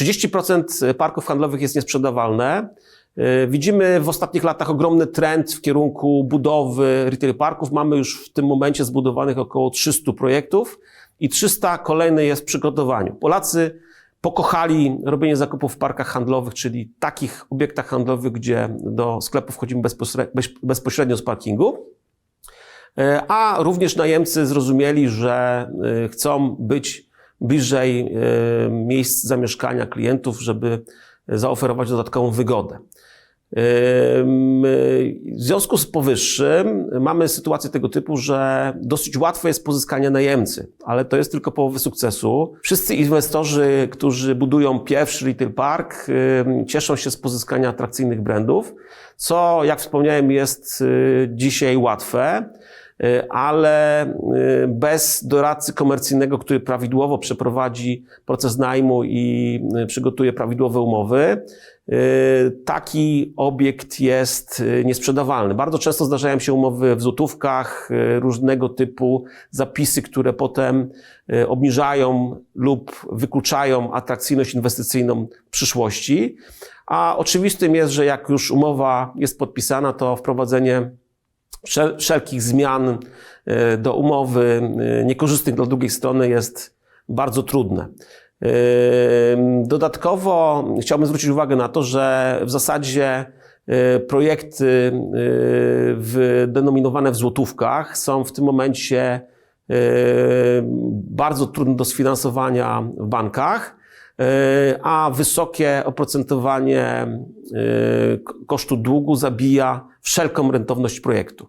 30% parków handlowych jest niesprzedawalne. E, Widzimy w ostatnich latach ogromny trend w kierunku budowy retail parków. Mamy już w tym momencie zbudowanych około 300 projektów i 300 kolejny jest w przygotowaniu. Polacy pokochali robienie zakupów w parkach handlowych, czyli takich obiektach handlowych, gdzie do sklepu wchodzimy bezpośrednio z parkingu. E, A również najemcy zrozumieli, że chcą być bliżej e, miejsc zamieszkania klientów, żeby zaoferować dodatkową wygodę. Ym, W związku z powyższym mamy sytuację tego typu, że dosyć łatwo jest pozyskanie najemcy, ale to jest tylko połowy sukcesu. Wszyscy inwestorzy, którzy budują pierwszy retail park, ym, cieszą się z pozyskania atrakcyjnych brandów, co, jak wspomniałem, jest dzisiaj łatwe. Y, ale y, bez doradcy komercyjnego, który prawidłowo przeprowadzi proces najmu i y, przygotuje prawidłowe umowy, taki obiekt jest niesprzedawalny. Bardzo często zdarzają się umowy w złotówkach, różnego typu zapisy, które potem obniżają lub wykluczają atrakcyjność inwestycyjną w przyszłości. A oczywistym jest, że jak już umowa jest podpisana, to wprowadzenie wszel- wszelkich zmian e, do umowy e, niekorzystnych dla drugiej strony jest bardzo trudne. E, Dodatkowo chciałbym zwrócić uwagę na to, że w zasadzie projekty w, denominowane w złotówkach są w tym momencie bardzo trudne do sfinansowania w bankach, a wysokie oprocentowanie kosztu długu zabija wszelką rentowność projektu.